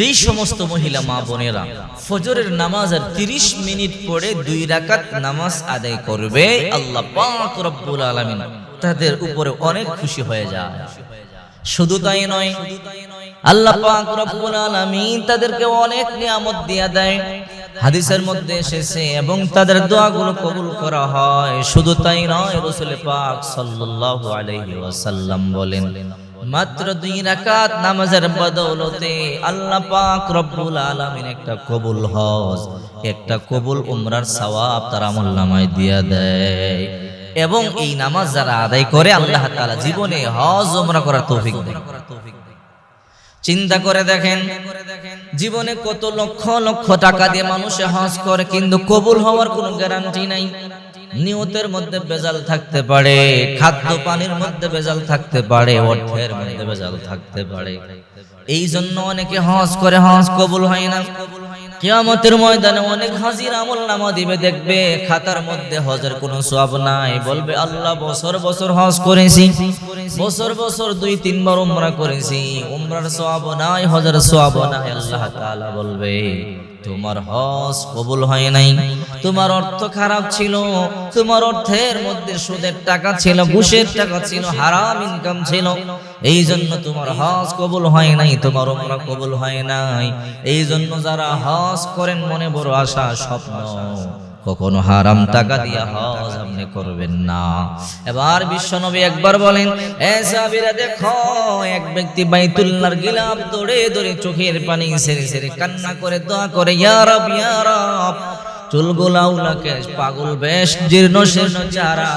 যেই সমস্ত মহিলা মা বোনেরা ফজরের নামাজ আর তিরিশ মিনিট পরে দুই রাকাত নামাজ আদায় করবে, আল্লাহ রব্বুল আলামিন তাদের উপরে অনেক খুশি হয়ে যায়। শুধু তাই নয়, আল্লাহ রব্বুল আলামিন তাদেরকে অনেক নিয়ামত দিয়া দেয়। হাদিসের মধ্যে এসেছে এবং তাদের দোয়াগুলো কবুল করা হয়। শুধু তাই নয়, রাসূল পাক সাল্লাল্লাহু আলাইহি বলেন মাত্র দুই রাকাত নামাজের বদৌলতে আল্লাহ পাক রব্বুল আলামিন একটা কবুল হজ, একটা কবুল উমরার সওয়াব তার আমলনামায় দিয়া দেয়। এবং এই নামাজ যারা আদায় করে, আল্লাহ তাআলা জীবনে হজ, উমরা করার তৌফিক দেয়। চিন্তা করে দেখেন, জীবনে কত লক্ষ লক্ষ টাকা দিয়ে মানুষে হজ করে, কিন্তু কবুল হওয়ার কোনো গ্যারান্টি নাই। নিয়তের মধ্যে বেজাল থাকতে পারে, খাদ্য পানির মধ্যে বেজাল থাকতে পারে, অর্থের মধ্যে বেজাল থাকতে পারে। এই জন্য অনেকে হজ করে, হজ কবুল হয় না। কিয়ামতের ময়দানে অনেক হাজির আমল নামা দিবে, দেখবে খাতার মধ্যে হজের কোনো সওয়াব নাই। বলবে, আল্লাহ বছর বছর হজ করেছি, বছর বছর দুই তিনবার উমরা করেছি। উমরার সওয়াব নাই, হজের সওয়াব নাই, আল্লাহ তাআলা বলবে। তোমার হজ কবুল হয় নাই। তোমার অর্থ খারাপ ছিল। তোমার অর্থের মধ্যে সুদের টাকা ছিল, ঘুষের টাকা ছিল, হারাম ইনকাম ছিল। এই জন্য তোমার হজ কবুল হয় নাই, তোমার ওমরা কবুল হয় নাই। এই জন্য যারা হজ করেন, মনে বড় আশা, স্বপ্ন। কখনো হারাম টাকা দিয়া হজ আপনি করবেন না। এবার বিশ্বনবী একবার বলেন, এ সাহাবীরা দেখো, এক ব্যক্তি বাইতুল্লাহর গিলাপ দৌড়ে দৌড়ে চোখের পানি সেরে সেরে কান্না করে, দোয়া করে ইয়া রব। চুলগুলা উলাকে পাগল বেশ জীর্ণ শীর্ণ চারা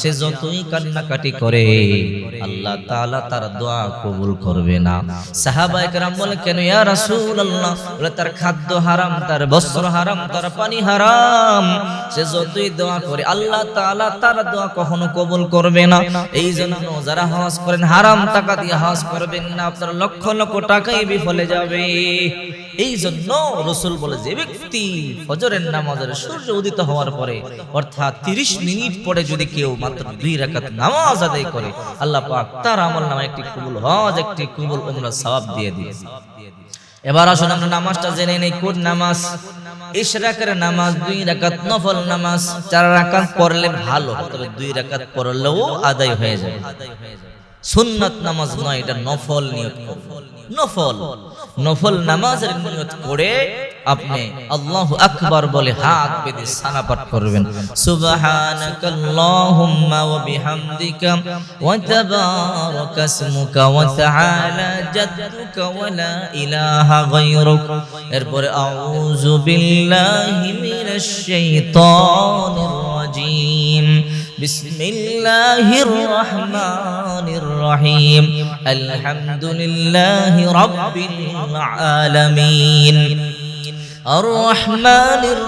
সে করে, আল্লাহ তার দোয়া কবুল করবে না। বলে, কেন বলে, তার খাদ্য হারাম, তার বস্ত্র হারাম, তার পানি হারাম। সে দোয়া করে, আল্লাহ তার দোয়া কখনো কবুল করবে না। এই জন্য যারা হজ করেন, হারাম টাকা দিয়ে হজ করবেন না। আপনার লক্ষ লক্ষ টাকাই বিফলে যাবে। এই জন্য রসুল বলে, যে ব্যক্তি ফজরের নামাজের সূর্য উদিত হওয়ার পরে, অর্থাৎ 30 মিনিট পরে যদি কেউ মাত্র দুই রাকাত নামাজ আদায় করে, আল্লাহ পাক তার আমল নামে একটি কবুল হজ, একটি কবুল উমরা সওয়াব দিয়ে দিয়ে এবার আসুন আমরা নামাজটা জেনে নেই, কোন নামাজ? ইশরাকের নামাজ, দুই রাকাত নফল নামাজ, চার রাকাত পড়লে ভালো, তবে দুই রাকাত পড়লেও আদায় হয়ে যায় সুন্নাত নামাজ নয়, এটা নফল নিয়ত। নফল। নফল নামাজের নিয়ত করে আপনি আল্লাহু আকবার বলে হাত বেঁধে সানা করবেন। সুবহানাকাল্লাহুম্মা ওয়া বিহামদিকা ওয়া তাবারাকা ইসমুকা ওয়া তাআলা জাদ্দুকা ওয়া লা ইলাহা গায়রুক। এরপরে আউযু বিল্লাহি মিনাশ শাইতানির بسم الله الرحمن الرحيم. الحمد لله رب العالمين. আর-রহমানির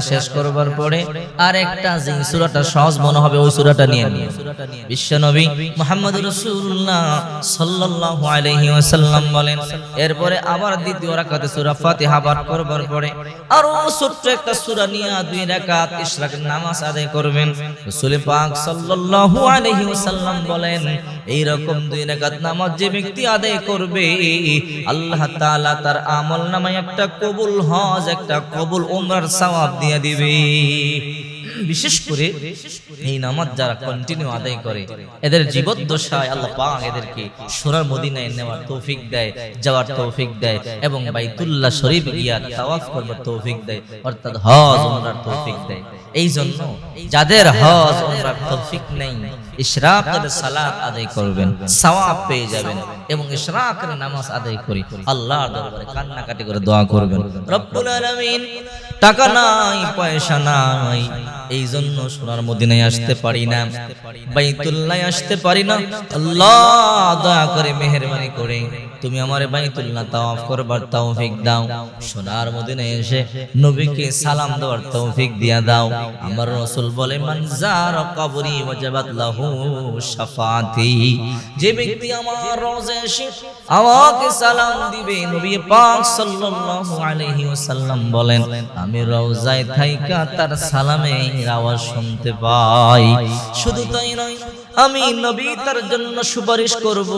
শেষ করবার পরে হবে বলেন, এরপরে আবার দ্বিতীয় রাকাতে সূরা ফাতিহা বার করবার পরে আরও ছোট্ট একটা সুরা নিয়ে দুই রাকাত নামাজ আদায় করবেন। বলেন, এইরকম দুই রাকাত নামাজ যে ব্যক্তি আদায় করবে আল্লাহ তাআলা তার আমল নামায় একটা কবুল হজ, একটা কবুল উমরার সওয়াব দিয়ে দিবে। বিশেষ করে এই নামাজ যারা কন্টিনিউ আদায় করে, এদের জীবদ্দশায় আল্লাহ পাক এদেরকে সোনার মদিনায় নেওয়ার তৌফিক দেয়, যাওয়ার তৌফিক দেয় এবং বাইতুল্লাহ শরীফ গিয়া তাওয়াফ করবার তৌফিক দেয়, অর্থাৎ হজ উমরার তৌফিক দেয়। এই জন্য যাদের হজ উমরার তৌফিক নেই ইশরাকের সালাত আদায় করবেন, সওয়াব পেয়ে যাবেন। এবং ইশরাকের নামাজ আদায় করে। আল্লাহর দরবারে কান্নাকাটি করে দোয়া করবেন। রব্বুল আলামিন, টাকা নাই, পয়সা নাই এই জন্য সোনার মদিনায় আসতে পারি না বাইতুল্লাহ আসতে পারি না। আল্লাহ, দয়া করে মেহেরবানি করে, তুমি আমার বাইতুল্লাহ তাওয়াফ করবার তৌফিক দাও। সোনার মদিনায় এসে নবীকে সালাম দেওয়ার তৌফিক দিয়া দাও। আমার রাসূল বলে, মান যার কবরি ওয়াজাবাত লাহু শাফাতি। যে ব্যক্তি আমার রোজে আমাকে সালাম দিবে নবী পাক সাল্লাল্লাহু আলাইহি ওয়াসাল্লাম বলেন, আমি রওজায় থাইকা তার সালামের আওয়াজ শুনতে পাই। শুধু তাই নয়, আমি নবী তার জন্য সুপারিশ করব।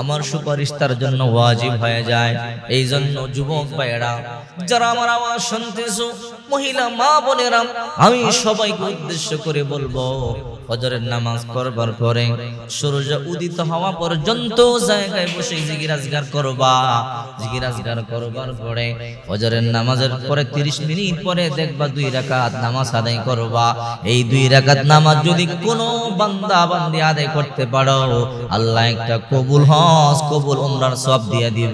আমার সুপারিশ তার জন্য ওয়াজিব হয়ে যায়। এই জন্য যুবক ভাইয়েরা, যারা আমার আওয়াজ শুনতেছো, মহিলা, মা বোনেরা, আমি সবাইকে উদ্দেশ্য করে বলব ফজরের নামাজ পড়বার পরে সূর্য উদিত হওয়া পর্যন্ত জায়গায় বসে জিগিরাজগার করবা। জিগিরাজগার করবার পরে ফজরের নামাজের পরে 30 মিনিট পরে দেখবা দুই রাকাত নামাজ আদায় করবা। এই দুই রাকাত নামাজ যদি কোনো বান্দা বান্দি আদায় করতে পারো, আল্লাহ একটা কবুল হজ, কবুল উমরার সব দিয়ে দিবে।